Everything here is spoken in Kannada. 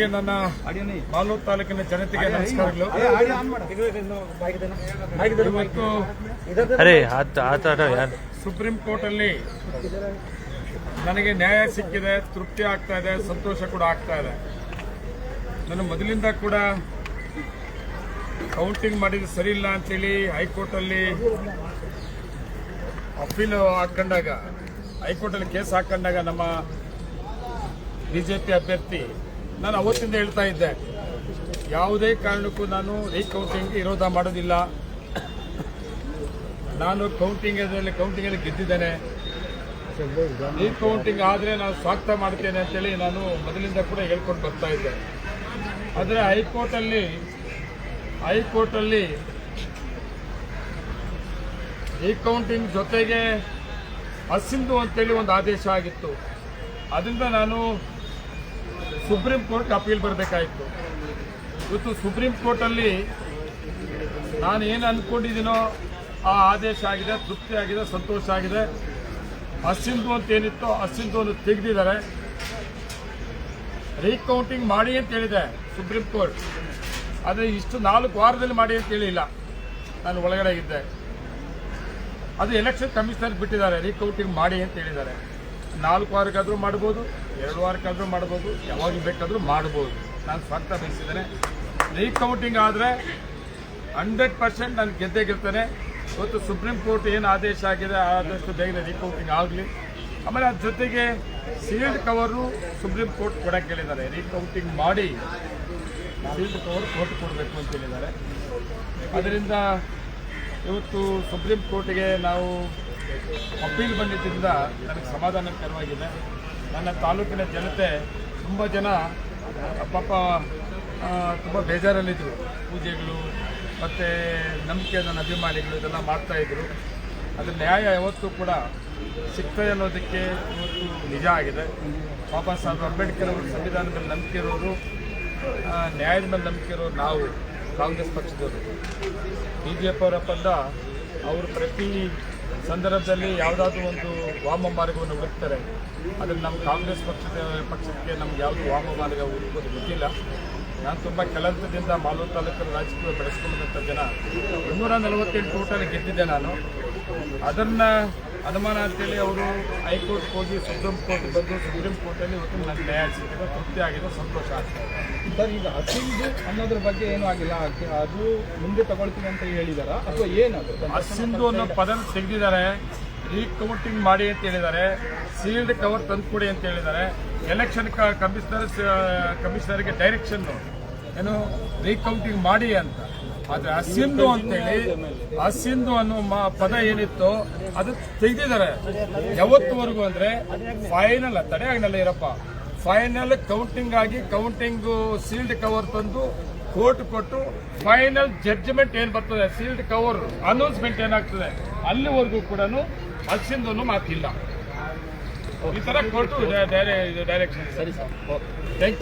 ಮೊದಲಿಗೆ ನನ್ನ ಮಾಲೂರು ತಾಲೂಕಿನ ಜನತೆಗೆ ನಮಸ್ಕಾರಗಳು. ಇವತ್ತು ಸುಪ್ರೀಂ ಕೋರ್ಟ್ ಅಲ್ಲಿ ನನಗೆ ನ್ಯಾಯ ಸಿಕ್ಕಿದೆ ತೃಪ್ತಿ ಆಗ್ತಾ ಇದೆ ಸಂತೋಷ ಕೂಡ ಆಗ್ತಾ ಇದೆ. ನಾನು ಮೊದಲಿಂದ ಕೂಡ ಕೌಂಟಿಂಗ್ ಮಾಡಿದ ಸರಿ ಇಲ್ಲ ಅಂತೇಳಿ ಹೈಕೋರ್ಟಲ್ಲಿ ಅಪೀಲ್ ಹಾಕೊಂಡಾಗ ಹೈಕೋರ್ಟ್ ಅಲ್ಲಿ ಕೇಸ್ ಹಾಕೊಂಡಾಗ ನಮ್ಮ ಬಿಜೆಪಿ ಅಭ್ಯರ್ಥಿ ನಾನು ಅವತ್ತಿಂದ ಹೇಳ್ತಾ ಇದ್ದೆ. ಯಾವುದೇ ಕಾರಣಕ್ಕೂ ನಾನು ರೀಕೌಂಟಿಂಗ್ ವಿರೋಧ ಮಾಡೋದಿಲ್ಲ. ನಾನು ಕೌಂಟಿಂಗ್ ಕೌಂಟಿಂಗ್ ಅಲ್ಲಿ ಗೆದ್ದಿದ್ದೇನೆ. ರೀಕೌಂಟಿಂಗ್ ಆದರೆ ನಾನು ಸ್ವಾಗತ ಮಾಡ್ತೇನೆ ಅಂತೇಳಿ ನಾನು ಮೊದಲಿಂದ ಕೂಡ ಹೇಳ್ಕೊಂಡು ಬರ್ತಾ ಇದ್ದೆ. ಆದರೆ ಹೈಕೋರ್ಟಲ್ಲಿ ಹೈಕೋರ್ಟಲ್ಲಿ ರೀಕೌಂಟಿಂಗ್ ಜೊತೆಗೆ ಅಸಿಂಧು ಅಂತೇಳಿ ಒಂದು ಆದೇಶ ಆಗಿತ್ತು. ಅದರಿಂದ ನಾನು ಸುಪ್ರೀಂ ಕೋರ್ಟ್ಗೆ ಅಪೀಲ್ ಬರಬೇಕಾಯಿತು. ಇವತ್ತು ಸುಪ್ರೀಂ ಕೋರ್ಟಲ್ಲಿ ನಾನು ಏನು ಅಂದ್ಕೊಂಡಿದ್ದೀನೋ ಆ ಆದೇಶ ಆಗಿದೆ, ತೃಪ್ತಿ ಆಗಿದೆ, ಸಂತೋಷ ಆಗಿದೆ. ಅಸಿಂಧು ಅಂತ ಏನಿತ್ತು ಅಸಿಂಧು ಅನ್ನು ತೆಗೆದಿದ್ದಾರೆ. ರೀಕೌಂಟಿಂಗ್ ಮಾಡಿ ಅಂತ ಹೇಳಿದೆ ಸುಪ್ರೀಂ ಕೋರ್ಟ್. ಆದರೆ ಇಷ್ಟು ನಾಲ್ಕು ವಾರದಲ್ಲಿ ಮಾಡಿ ಅಂತ ಹೇಳಿಲ್ಲ. ನಾನು ಒಳಗಡೆ ಇದ್ದೆ. ಅದು ಎಲೆಕ್ಷನ್ ಕಮಿಷನರ್ ಬಿಟ್ಟಿದ್ದಾರೆ, ರೀಕೌಂಟಿಂಗ್ ಮಾಡಿ ಅಂತ ಹೇಳಿದ್ದಾರೆ. ನಾಲ್ಕು ವಾರಕ್ಕಾದರೂ ಮಾಡ್ಬೋದು, ಎರಡು ವಾರಕ್ಕಾದರೂ ಮಾಡ್ಬೋದು, ಯಾವಾಗ ಬೇಕಾದರೂ ಮಾಡ್ಬೋದು. ನಾನು ಸ್ವಾಗತ ಬಯಸಿದ್ದೇನೆ. ರೀಕೌಂಟಿಂಗ್ ಆದರೆ ಹಂಡ್ರೆಡ್ ಪರ್ಸೆಂಟ್ ನಾನು ಗೆದ್ದೇ ಗೆಲ್ತೇನೆ. ಇವತ್ತು ಸುಪ್ರೀಂ ಕೋರ್ಟ್ ಏನು ಆದೇಶ ಆಗಿದೆ ಆದಷ್ಟು ಬೇಗ ರೀಕೌಂಟಿಂಗ್ ಆಗಲಿ. ಆಮೇಲೆ ಅದ್ರ ಜೊತೆಗೆ ಸೀಲ್ಡ್ ಕವರು ಸುಪ್ರೀಂ ಕೋರ್ಟ್ ಕೊಡಕ್ಕೆ ಹೇಳಿದ್ದಾರೆ. ರೀಕೌಂಟಿಂಗ್ ಮಾಡಿ ಸೀಲ್ಡ್ ಕವರ್ ಕೋರ್ಟ್ ಕೊಡಬೇಕು ಅಂತ ಹೇಳಿದ್ದಾರೆ. ಅದರಿಂದ ಇವತ್ತು ಸುಪ್ರೀಂ ಕೋರ್ಟಿಗೆ ನಾವು ಅಪೀಲ್ ಬಂದಿದ್ದರಿಂದ ನನಗೆ ಸಮಾಧಾನಕರವಾಗಿದೆ ನನ್ನ ತಾಲೂಕಿನ ಜನತೆ ತುಂಬ ಜನ, ಪಾಪ ತುಂಬ ಬೇಜಾರಲ್ಲಿದ್ದರು ಪೂಜೆಗಳು, ಮತ್ತು ನಂಬಿಕೆ, ನನ್ನ ಅಭಿಮಾನಿಗಳು ಇದೆಲ್ಲ ಮಾಡ್ತಾಯಿದ್ರು ಅದು ನ್ಯಾಯ ಯಾವತ್ತೂ ಕೂಡ ಸಿಗ್ತದೆ ಅನ್ನೋದಕ್ಕೆ ಇವತ್ತು ನಿಜ ಆಗಿದೆ. ಬಾಬಾ ಸಾಹೇಬ್ ಅಂಬೇಡ್ಕರ್ ಅವರು ಸಂವಿಧಾನದಲ್ಲಿ ನಂಬಿಕೆ ಇರೋರು ನ್ಯಾಯದ ಮೇಲೆ ನಂಬಿಕೆ ಇರೋರು ನಾವು. ಕಾಂಗ್ರೆಸ್ ಪಕ್ಷದವರು. ಬಿ ಜೆ ಪಿ ಅವರ ಪದ ಅವರು ಪ್ರತಿ ಸಂದರ್ಭದಲ್ಲಿ ಯಾವುದಾದ್ರೂ ಒಂದು ವಾಮ ಮಾರ್ಗವನ್ನು ಹುಡುಕ್ತಾರೆ. ಅದನ್ನು ನಮ್ಮ ಕಾಂಗ್ರೆಸ್ ಪಕ್ಷದ ಪಕ್ಷಕ್ಕೆ ನಮ್ಗೆ ಯಾವುದು ವಾಮ ಮಾರ್ಗ ಹುಡುಕೋದು ಗೊತ್ತಿಲ್ಲ. ನಾನು ತುಂಬ ಕೆಲಸದಿಂದ ಮಾಲೂರು ತಾಲೂಕಿನ ರಾಜಕೀಯ ಬೆಳೆಸ್ಕೊಂಡಂಥ ಜನ. ಮುನ್ನೂರ ನಲವತ್ತೆಂಟು ಕೋಟಲ್ಲಿ ಗೆದ್ದಿದ್ದೆ ನಾನು. ಅದನ್ನು ಅನುಮಾನ ಅಂತೇಳಿ ಅವರು ಹೈಕೋರ್ಟ್ ಹೋಗಿ ಸುಪ್ರೀಂ ಕೋರ್ಟ್ ಬಂದು ಸುಪ್ರೀಂ ಕೋರ್ಟಲ್ಲಿ ಇವತ್ತು ನನಗೆ ನ್ಯಾಯ ಸಿಕ್ಕಿದೆ ತೃಪ್ತಿ ಆಗಿದೆ ಸಂತೋಷ ಆಗ್ತದೆ ಸರ್ ಈಗ ಹಸಿಂದು ಅನ್ನೋದ್ರ ಬಗ್ಗೆ ಏನೂ ಆಗಿಲ್ಲ. ಅದ್- ಮುಂದೆ ತಗೊಳ್ತೀನಿ ಅಂತ ಹೇಳಿದಾರ? ಅಥವಾ ಏನದು ಅಸಿಂಧು ಅನ್ನೋ ಪದ ತೆಗೆದಿದ್ದಾರೆ. ರೀಕೌಂಟಿಂಗ್ ಮಾಡಿ ಅಂತ ಹೇಳಿದ್ದಾರೆ. ಸೀಲ್ಡ್ ಕವರ್ ತಂದುಕೊಡಿ ಅಂತ ಹೇಳಿದ್ದಾರೆ. ಎಲೆಕ್ಷನ್ ಕಮಿಷನರ್ ಕಮಿಷನರ್ಗೆ ಡೈರೆಕ್ಷನ್ ಏನು ರೀಕೌಂಟಿಂಗ್ ಮಾಡಿ ಅಂತ. ಆದ್ರೆ ಅಸಿಂಧು ಅಂತೇಳಿ ಅಸಿಂಧು ಅನ್ನೋ ಮ- ಪದ ಏನಿತ್ತು ಅದು ತೆಗೆದಿದ್ದಾರೆ. ಯಾವತ್ತುವರೆಗೂ ಅಂದ್ರೆ ಫೈನಲ್ ತಡೆ ಆಗನಲ್ಲ ಇರಪ್ಪ ಫೈನಲ್ ಕೌಂಟಿಂಗ್ ಆಗಿ ಕೌಂಟಿಂಗ್ ಸೀಲ್ಡ್ ಕವರ್ ತಂದು ಕೋರ್ಟ್ ಕೊಟ್ಟು ಫೈನಲ್ ಜಡ್ಜ್ಮೆಂಟ್ ಏನ್ ಬರ್ತದೆ? ಸೀಲ್ಡ್ ಕವರ್ ಅನೌನ್ಸ್ಮೆಂಟ್ ಏನಾಗ್ತದೆ? ಅಲ್ಲಿವರೆಗೂ ಕೂಡ ಅಸಿಂಧು ಮಾತಿಲ್ಲ. ಈ ತರ ಕೊಟ್ಟು ಡೈರೆಕ್ಷನ್ ಸರಿ ಸರ್. Thank you